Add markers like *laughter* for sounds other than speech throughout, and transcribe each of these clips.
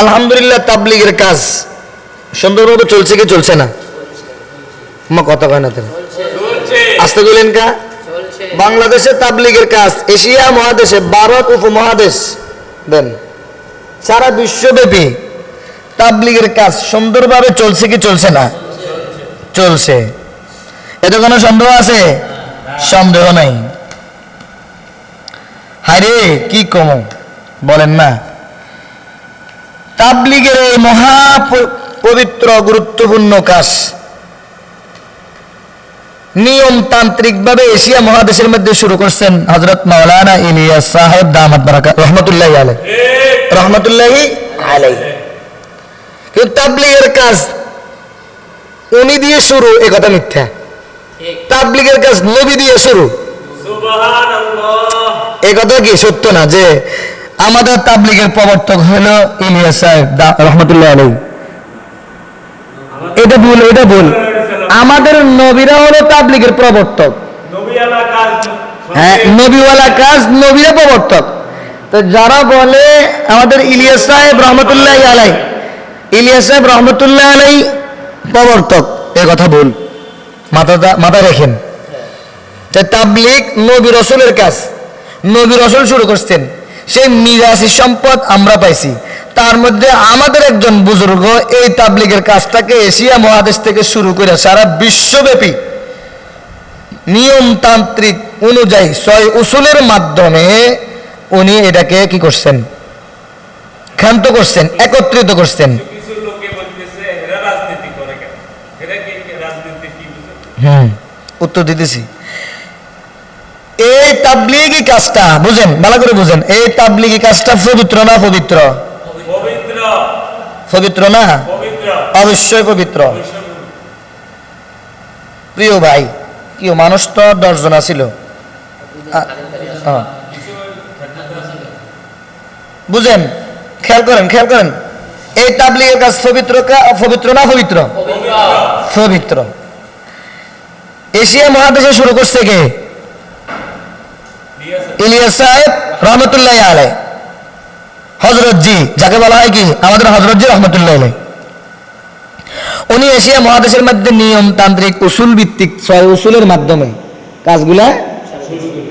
আলহামদুলিল্লাহ তাবলিগের কাজ। সুন্দরভাবে চলছে কি চলছে না? আমার কথা কয় না তো আসতে বলেন কা। বাংলাদেশে তাবলিগের কাজ এশিয়া মহাদেশে ভারত উপমহাদেশ। দেন সারা বিশ্বব্যাপী তাবলিগের কাজ সুন্দরভাবে চলছে কি চলছে না? চলছে। এতে কোনো সন্দেহ আছে? সন্দেহ নাই। হারে কি কম? বলেন না। তাবলিগের এই মহা পবিত্র গুরুত্বপূর্ণ কাজ। নিয়মতান্ত্রিক ভাবে এশিয়া মহাদেশের মধ্যে শুরু করছেন হজরত মাওলানা ইলিয়াস সাহেব দামাত বারাকা রহমতুল্লাহ আলাই রহমতুল্লাহি আলাই কিন্তু তাবলিগের কাজ উনি দিয়ে শুরু এ কথা মিথ্যা। তাবলিগের কাজ নবী দিয়ে শুরু। এ কথা কি সত্য না যে আমাদের তাবলিগের প্রবর্তক হলো ইলিয়াস সাহেব রহমতুল্লাহ আলাই এটা ভুল এটা ভুল। আমাদের নবীরা হলো তাবলিগের প্রবর্তক। হ্যাঁ নবীওয়ালা কাজ নবীরা প্রবর্তক। তো যারা বলে আমাদের ইলিয়াস সাহেব, রহমতুল্লাহ আলাই ইলিয়াস সাহেব, রহমতুল্লাহ আলাই প্রবর্তক, এ কথা ভুল। মাথা মাথা রেখেন। যে তাবলিগ নবী রসুলের কাজ, নবী রসুল শুরু করছেন। সেই মিরাসি সম্পদ আমরা পাইছি। তার মধ্যে আমাদের একজন বুজুর্গ এই তাবলিগের কাজটাকে এশিয়া মহাদেশ থেকে শুরু করে সারা বিশ্বব্যাপী নিয়মতান্ত্রিক অনুযায়ী ছয় উসুলের মাধ্যমে উনি এটাকে কি করছেন? ক্ষান্ত করছেন একত্রিত করছেন। কিছু উত্তর বলতেছে এরা রাজনীতি করে কেন এরা কি রাজনীতি কি বুঝে হুম উত্তর দিতেছি এই তাবলিগি কাজটা বুঝেন ভালো করে বুঝেন এই তাবলিগি কাজটা পবিত্র না পবিত্র? পবিত্র। না? অবশ্যই পবিত্র। প্রিয় ভাই কি মানুষ তো দশজন। বুঝেন খেয়াল করেন খেয়াল করেন। এই তাবলিগের কাজ পবিত্র পবিত্র না পবিত্র। পবিত্র। এশিয়া মহাদেশে শুরু করছে কে? ইলিয়াস সাহেব রহমতুল্লাহ আলাই হজরত যাকে বলা হয় কি? আমাদের হজরত জি রহমতুল্লাহ আলাই উনি এশিয়া মহাদেশের মধ্যে নিয়মতান্ত্রিক উসুল ভিত্তিক ছয় উসুলের মাধ্যমে কাজগুলা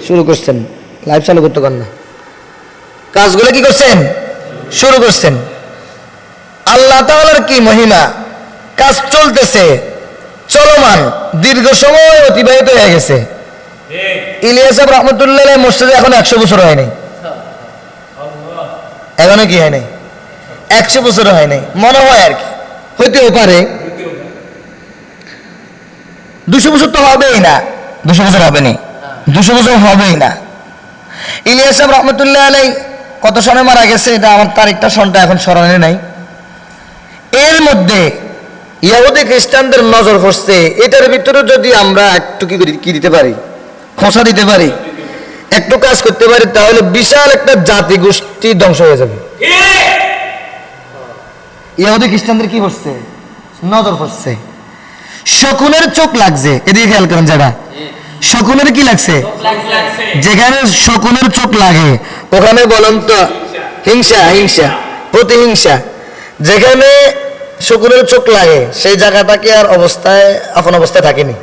শুরু করছেন। লাইভ চালু করতে পারেন না। কাজগুলো কি করছেন? শুরু করছেন। আল্লাহ তাআলার কি মহিমা? কাজ চলতেছে, চলমান, দীর্ঘ সময় অতিবাহিত হয়ে গেছে। ঠিক ইলিয়াস সাহেব রহমতুল্লাহ মসজিদে এখন একশো বছর হয় নাই এখনও কি হয় নাই একশো বছর হয় নাই মনে হয় আর কি। হইতেও পারে। দুশো বছর তো হবেই না। দুশো বছর হবে না। দুশো বছর হবেই না। ইলিয়াস সাহেব রহমতুল্লাহ আলাই কত সনে মারা গেছে এটা আমার তারিখটা সনটা এখন স্মরণে নাই। এর মধ্যে ইয়াহুদি খ্রিস্টানদের নজর পড়ছে এটার ভিতরে যদি আমরা একটু কি দিতে পারি? খোঁচা দিতে পারি। একটু কাজ করতে পারি, তাহলে বিশাল একটা জাতি গোষ্ঠী ধ্বংস হয়ে যাবে। ইয়াহুদি খ্রিস্টানদের কি করছে? নজর পড়ছে। শকুনের চোখ লাগছে। এদিকে খেয়াল করেন যারা। শকুনের কি লাগছে? যেখানে শকুনের চোখ লাগে। ওখানে বলেন তো হিংসা হিংসা, প্রতিহিংসা। যেখানে শকুনের চোখ লাগে, সেই জায়গাটাকে আর অবস্থায়, আপন অবস্থায় থাকেনি?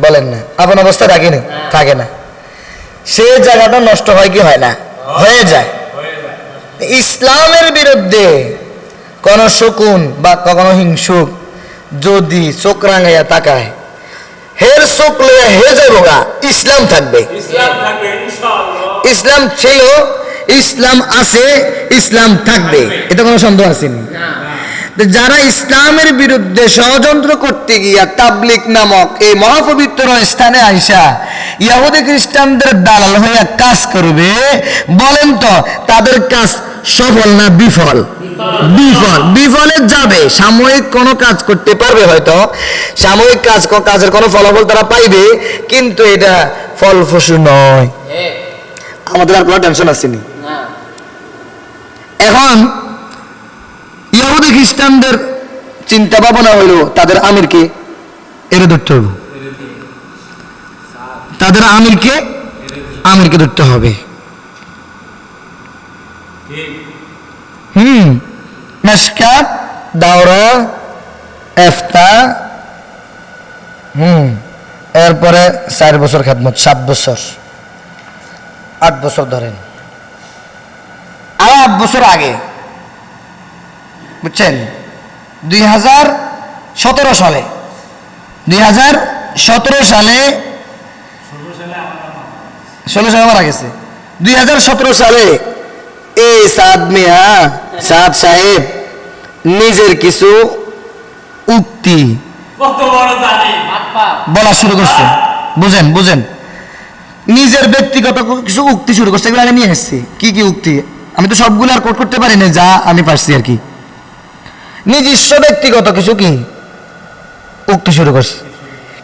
বলেন না। আপন অবস্থায় থাকেনি থাকে না। সেই জায়গাটা নষ্ট হয় কি হয় না? হয়ে যায়। ইসলামের বিরুদ্ধে কোন শকুন বা কখনো হিংসুক যদি চোখ রাঙাইয়া তাকায় হের চোখ লইয়া হে যাব গা, ইসলাম থাকবে। ইসলাম থাকবে ইসলাম ছিল ইসলাম আছে ইসলাম থাকবে। এটা কোনো সন্দেহ আসেনি যারা ইসলামের বিরুদ্ধে ষড়যন্ত্র করতে গিয়া তাবলিক নামক এই মহাপবিত্র স্থানে আইসা ইয়াহুদি খ্রিস্টানদের দালাল হইয়া কাজ করবে বলেন তো তাদের কাজ সফল না বিফল? বিফল। বিফলে যাবে। সাময়িক কোনো কাজ করতে পারবে হয়তো। সাময়িক কাজ কাজের কোনো ফলাফল তারা পাইবে কিন্তু এটা ফলপ্রসূ নয়। আমাদের আর কোনো টেনশন আসেনি এখন ইহুদি খ্রিস্টানদের চিন্তা ভাবনা হইল, তাদের আমিরকে এরে ধরতে হবে। তাদের আমিরকে আমিরকে ধরতে হবে। হুম। মেশকাত দাওরা, এফতা, হুম। এরপরে চার বছর খেদমত, সাত বছর। আট বছর ধরেন। আর আট বছর আগে বুঝছেন? দুই হাজার সতেরো সালে। দুই হাজার সতেরো সালে ষোলো সালে মারা গেছে। দুই হাজার সতেরো সালে এই সাদ মিয়া সাদ সাহেব নিজের কিছু উক্তি বলা শুরু করছে। বুঝেন বুঝেন। নিজের ব্যক্তিগত কিছু উক্তি শুরু করছে এগুলো আমি নিয়ে এসেছি। কি কি উক্তি? আমি তো সবগুলো আর কোট করতে পারি না যা আমি পারছি আর কি। নিজস্ব ব্যক্তিগত কিছু কি? উক্তি শুরু করছে।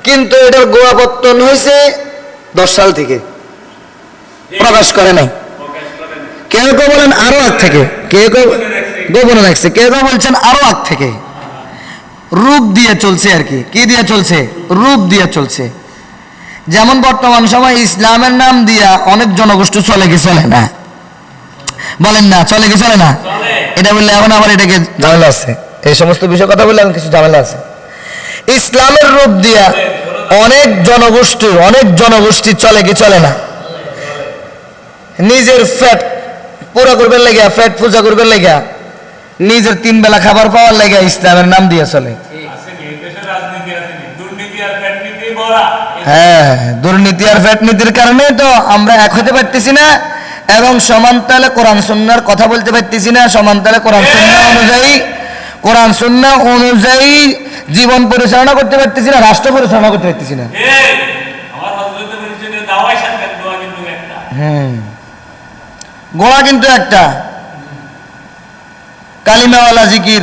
কিন্তু এটার গোয়াপত্তন হয়েছে দশ সাল থেকে। প্রকাশ করে নাই। কেউ কেউ বলেন আরও আগ থেকে। কেউ কেউ গোপনে রাখছে। কেউ কেউ বলছেন আরও আগ থেকে। রূপ দিয়ে চলছে আর কি। কি দিয়ে চলছে? রূপ দিয়ে চলছে। যেমন বর্তমান সময় ইসলামের নাম দিয়া অনেক জনগোষ্ঠী চলে কি চলে না? বলেন না চলে কি চলে না? এটা বললে এখন আবার এটাকে ঝামেলা আছে। এই সমস্ত বিষয় কথা বললে এখন কিছু ঝামেলা আছে। ইসলামের রূপ দিয়া অনেক জনগোষ্ঠী অনেক জনগোষ্ঠী চলে কি চলে না? নিজের ফ্যাট পুরা করবার লেগা ফ্যাট পূজা করবার লেগা নিজের তিন বেলা খাবার পাওয়ার লেগা ইসলামের নাম দিয়ে চলে। হ্যাঁ দুর্নীতি আর ফ্যাট নীতির কারণে তো আমরা এক হতে পারতেছি না, এবং সমান তালে কোরআন সুন্নার কথা বলতে পারতেছি না, সমান তালে কোরআন সুন্না অনুযায়ী কোরআন সুন্না অনুযায়ী জীবন পরিচালনা করতে পারতেছি না রাষ্ট্র পরিচালনা করতে পারতেছি না। এই আমার হজরত বলছেন যে দাওয়াই সাথে দোয়া কিন্তু একটা। হুম গোড়া কিন্তু একটা। কালিমাওয়ালা জিকির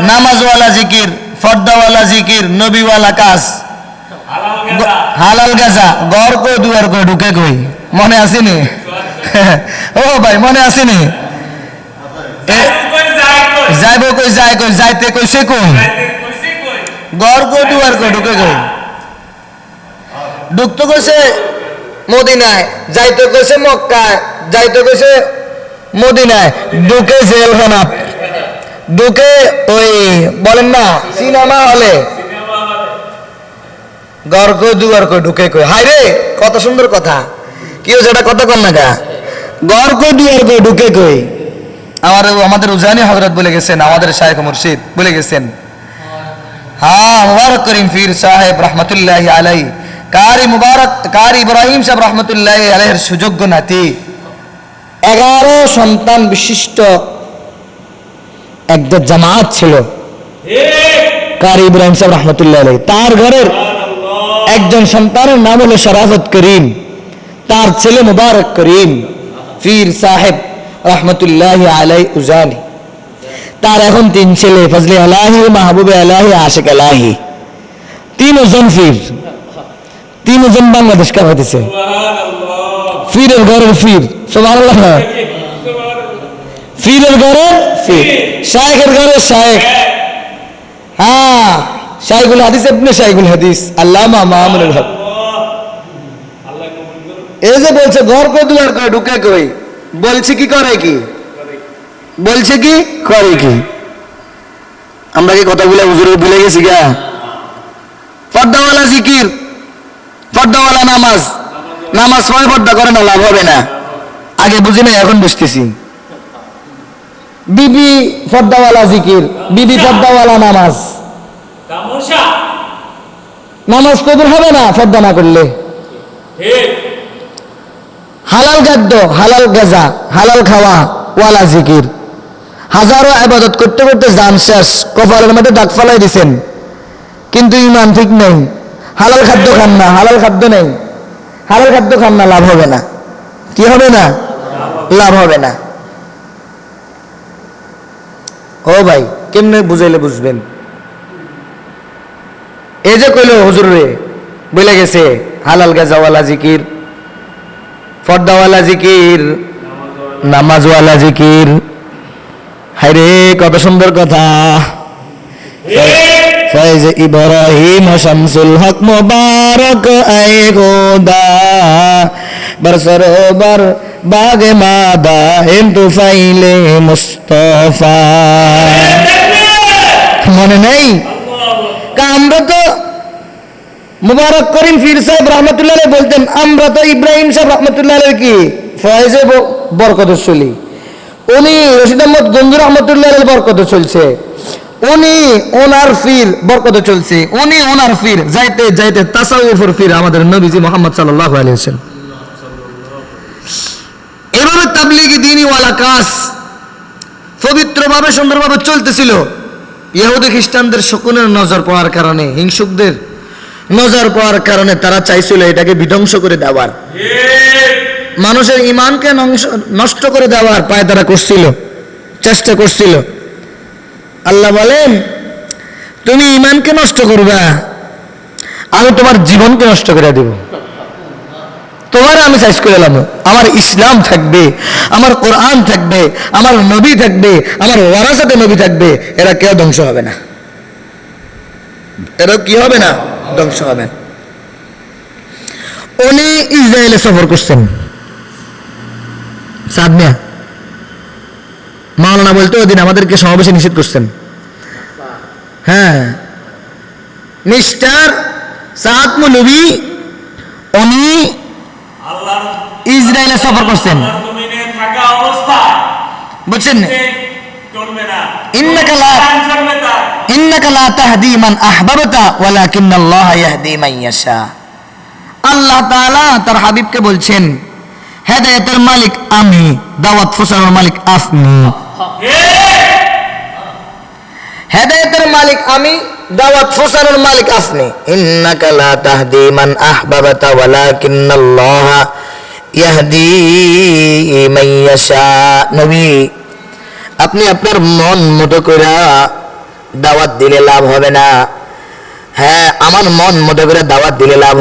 নামাজওয়ালা জিকির। ফর্দাওয়ালা জিকির নবীওয়ালা কাজ। হালাল গাছা গড় কই দুয়ার কই ঢুকে কই? মনে আসেনি? *laughs* ও ভাই মনে আসেনি? এ- কই যায় কই যাইব কই যাই কই যাইতে কইছে কই? গড় কই দুয়ার কই ঢুকে কই ঢুকতে কইছে মদিনায় যাইতে কইছে মক্কায় যাইতে কইছে মদিনায়। ঢুকে জেলখানা। ঢুকে ওই বলেন না সিনেমা হলে। গড় কই দুয়ার কই ঢুকে কই। হাই রে কত সুন্দর কথা। কেউ যেটা কথা কর না গা। গড় কই দুয়ার কই ঢুকে কই। আমার আমাদের উজানি হজরত বলে গেছেন, আমাদের শায়েখ মুর্শিদ বলে গেছেন। হ্যাঁ মুবারক করিম ফির সাহেব রহমতুল্লাহ আলাই কারি মুবারক, কারি ইব্রাহিম সাহেব রহমতুল্লাহ আলাইয়ের সুযোগ্য নাতি। এগারো সন্তান বিশিষ্ট একটা জামাত ছিল। কারি ইব্রাহিম সাহেব রহমতুল্লাহ আলাই তার ঘরের একজন সন্তানের নাম হলো শরাফত করিম। তার ছেলে মুবারক করিম ফির সাহেব। রহমতুল্লাহ আলাই উজানি। তার এখন তিন ছেলে, ফজলে আলাহি, মাহবুবে আলাহি, আশেক আলাহি। তিনজন ফির। তিনজন বাংলাদেশ কামাইতেছে ফিরের ঘরের ফির। সুবহানাল্লাহ। ফিরের ঘরের ফির। শায়েখের ঘরের শায়েখ। হ্যাঁ শাইখুল হাদিস আপনি শাইখুল হাদিস। আল্লামা মাহমুদুল হক। এই যে বলছে, ঘর দুয়ার কই, ঢুকে কই? বলছে কি করে কি? বলছে কি? করে কি? আমরা কি কথাগুলো হুজুরে ভুলে গেছি গা? পর্দাওয়ালা জিকির পর্দাওয়ালা নামাজ। নামাজ সময় পর্দা করে না লাভ হবে না। আগে বুঝি না এখন বুঝতেছি। বিবি পর্দাওয়ালা জিকির বিবি পর্দাওয়ালা নামাজ। নামাজ কবুল হবে না পর্দা না করলে? ঠিক। হালাল খাদ্য, হালাল গাজা, হালাল খাওয়া, ওয়ালা জিকির। হাজারো আবাদত করতে করতে জান শেষ, কপালের মধ্যে দাগ ফালাই দিছেন। কিন্তু ইমান ঠিক নেই। হালাল খাদ্য খান না, হালাল খাদ্য নেই। হালাল খাদ্য খান না, লাভ হবে না। কি হবে না? লাভ হবে না। ও ভাই, কেমনে বুঝাইলে বুঝবেন? এই যে কইলো হুজুর বলে গেছে, হালাল গাজাওয়ালা জিকির। ফর্দাওয়ালা জিকির, নামাজওয়ালা জিকির। হায়রে, কত সুন্দর কথা। ফয়েজ ইব্রাহিম শামসুল হক মুবারক আয়ে গোদা। বরসরোবর বাগে মাদা হিন্দু ফাইলে মুস্ত মুস্তফা। মনে নেই? আমরা তো মুবারক করিম ফির সাহেব রহমতুল্লাহ বলতেন, আমরা তো ইব্রাহিম সাহেব রহমতুল্লাহ কি? ফয়েজে ব- বরকতশলী। উনি রশিদ আহমদ গঞ্জুর রহমতুল্লাহ বরকত চলছে। উনি ওনার ফির বরকত চলছে। উনি ওনার ফির, যাইতে যাইতে তাসাউফের ফির আমাদের নবীজি মোহাম্মদ আলাইহি ওয়াসাল্লাম। এভাবে তাবলিগি দিনী ওয়ালা পবিত্রভাবে, সুন্দরভাবে চলতেছিল। ইহুদি খ্রিস্টানদের শকুনের নজর পড়ার কারণে, হিংসুকদের নজর পড়ার কারণে তারা চাইছিল এটাকে বিধ্বংস করে দেওয়ার। মানুষের ইমানকে নষ্ট করে দেওয়ার পায় তারা করছিল, চেষ্টা করছিল। আল্লাহ বলেন, তুমি ইমানকে নষ্ট করবা, আমি তোমার জীবনকে নষ্ট করে দেব। তোমার আমি সাইজ করে এলাম। আমার ইসলাম থাকবে, আমার কোরআন থাকবে, আমার নবী থাকবে, আমার ওয়ারাসাতে নবী থাকবে, এরা কেউ ধ্বংস হবে না। এরা কি হবে না? ধ্বংস হবে। না। উনি ইসরায়েলে সফর করছেন। সাদমিয়া মাওলানা বলতে ওদিন আমাদেরকে সমাবেশে নিষেধ করছেন। হ্যাঁ মিস্টার সাদ মুলবি উনি ইসরায়েলে সফর করছেন। বুঝছেন? না। ইন্নাকা মান আল্লাহ তার হাবিবকে বলছেন, হেদায়েতের মালিক আমি, দাওয়াত ফুসানোর মালিক আপনি। হেদায়েতের মালিক আমি, দাওয়াত ফুসানোর মালিক আপনি। ইন্নাকা লা তাহদি মান আহবাবতা, ওয়ালাকিন্নাল্লাহ ইয়াহদি মান ইয়াশা। নবী, আপনি আপনার মন মতো করে দাওয়াত দিলে লাভ হবে না। হ্যাঁ আমার মন মতো করে দাওয়াত দিলে লাভ